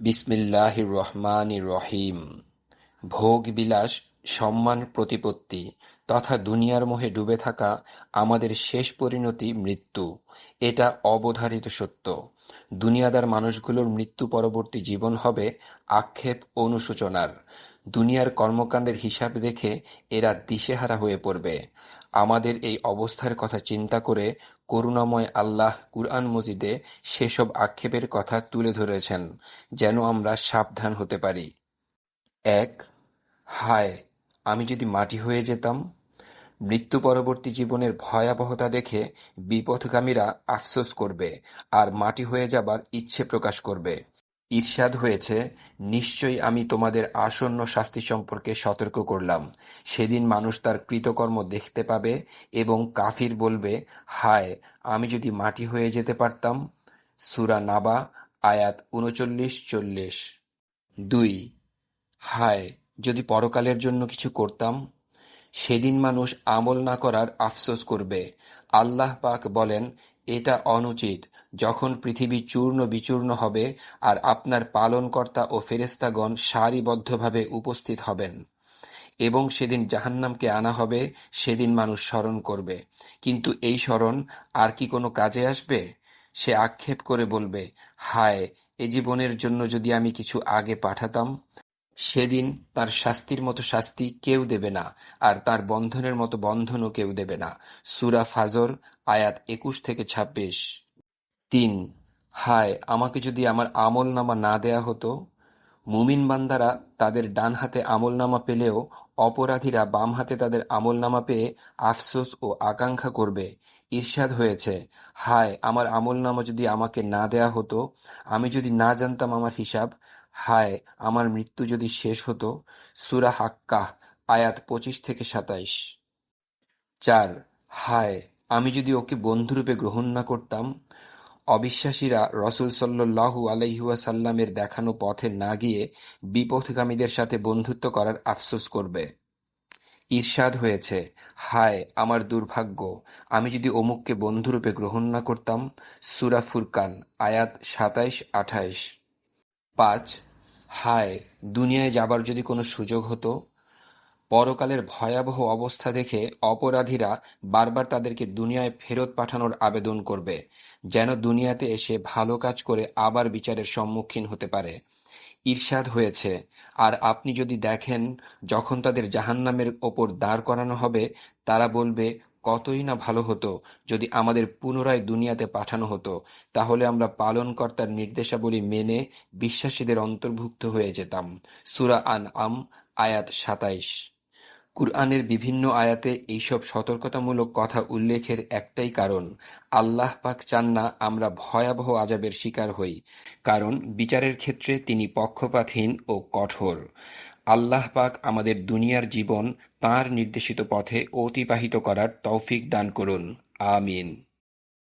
বিসমিল্লাহির রহমানির রহিম ভোগ-বিলাস, সম্মান-প্রতিপত্তি তথা দুনিয়ার মোহে ডুবে থাকা আমাদের শেষ পরিণতি মৃত্যু, এটা অবধারিত সত্য। দুনিয়াদার মানুষগুলোর মৃত্যু-পরবর্তী জীবন হবে আক্ষেপ-অনুশোচনার। দুনিয়ার কর্মকাণ্ডের হিসাব দেখে এরা দিশেহারা হয়ে পড়বে। আমাদের এই অবস্থার কথা চিন্তা করে করুণাময় আল্লাহ কুরআন মজিদে সেসব আক্ষেপের কথা তুলে ধরেছেন, যেন আমরা সাবধান হতে পারি। এক, হায়, আমি যদি মাটি হয়ে যেতাম মৃত্যু পরবর্তী জীবনের ভয়াবহতা দেখে বিপথগামীরা আফসোস করবে আর মাটি হয়ে যাবার ইচ্ছে প্রকাশ করবে ঈর্ষাদ হয়েছে, নিশ্চয়ই আমি তোমাদের আসন্ন শাস্তি সম্পর্কে সতর্ক করলাম। সেদিন মানুষ তার কৃতকর্ম দেখতে পাবে এবং কাফির বলবে, হায়, আমি যদি মাটি হয়ে যেতে পারতাম সুরা নাবা, আয়াত উনচল্লিশ, চল্লিশ। দুই, হায়, যদি পরকালের জন্য কিছু করতাম, সেদিন মানুষ আমল না করার আফসোস করবে। আল্লাহ পাক বলেন এটা অনুচিত। যখন পৃথিবী চূর্ণ বিচূর্ণ হবে আর আপনার পালনকর্তা ও ফেরেস্তাগণ সারিবদ্ধভাবে উপস্থিত হবেন এবং সেদিন জাহান্নামকে আনা হবে, সেদিন মানুষ স্মরণ করবে। কিন্তু এই স্মরণ আর কি কোনো কাজে আসবে? সে আক্ষেপ করে বলবে, হায়, এ জীবনের জন্য যদি আমি কিছু আগে পাঠাতাম সেদিন তার শাস্তির মতো শাস্তি কেউ দেবে না, আর তার বন্ধনের মতো বন্ধনও কেউ দেবে না। সুরা ফাজর, আয়াত একুশ থেকে ছাব্বিশ। তিন, হায়, আমাকে যদি আমার আমল নামা না দেয়া হতো, মুমিন বান্দারা তাদের ডান হাতে আমল নামা পেলেও অপরাধীরা বাম হাতে তাদের আমল নামা পেয়ে আফসোস ও আকাঙ্ক্ষা করবে। ঈর্ষাদ হয়েছে, হায়, আমার আমল নামা যদি আমাকে না দেয়া হতো, আমি যদি না জানতাম আমার হিসাব হায়, আমার মৃত্যু যদি শেষ হতো, সুরা হাক্কাহ, আয়াত পঁচিশ থেকে সাতাইশ। চার, হায়, আমি যদি ওকে বন্ধুরূপে গ্রহণ না করতাম, অবিশ্বাসীরা রসুল সাল্লু আলহিউসাল্লামের দেখানো পথে না গিয়ে বিপথগামীদের সাথে বন্ধুত্ব করার আফসোস করবে। ঈর্ষাদ হয়েছে, হায়, আমার দুর্ভাগ্য, আমি যদি অমুককে বন্ধুরূপে গ্রহণ না করতাম, সুরা ফুরকান, আয়াত সাতাইশ আঠাইশ। পাঁচ, হায়, দুনিয়ায় যাবার যদি কোনো সুযোগ হতো, পরকালের ভয়াবহ অবস্থা দেখে অপরাধীরা বারবার তাদেরকে দুনিয়ায় ফেরত পাঠানোর আবেদন করবে, যেন দুনিয়াতে এসে ভালো কাজ করে আবার বিচারের সম্মুখীন হতে পারে। ঈর্ষাদ হয়েছে, আর আপনি যদি দেখেন যখন তাদের জাহান্নামের ওপর দাঁড় করানো হবে, তারা বলবে কতই না ভালো হতো যদি আমাদের পুনরায় দুনিয়াতে পাঠানো হতো, তাহলে আমরা পালনকর্তার নির্দেশাবলী মেনে বিশ্বাসীদের অন্তর্ভুক্ত হয়ে যেতাম। সুরা আন আম আয়াত সাতাইশ। কুরআনের বিভিন্ন আয়াতে এইসব সতর্কতামূলক কথা উল্লেখের একটাই কারণ, আল্লাহ পাক চান না আমরা ভয়াবহ আজাবের শিকার হই, কারণ বিচারের ক্ষেত্রে তিনি পক্ষপাতহীন ও কঠোর। আল্লাহ পাক আমাদের দুনিয়ার জীবন তাঁর নির্দেশিত পথে অতিবাহিত করার তৌফিক দান করুন। আমিন।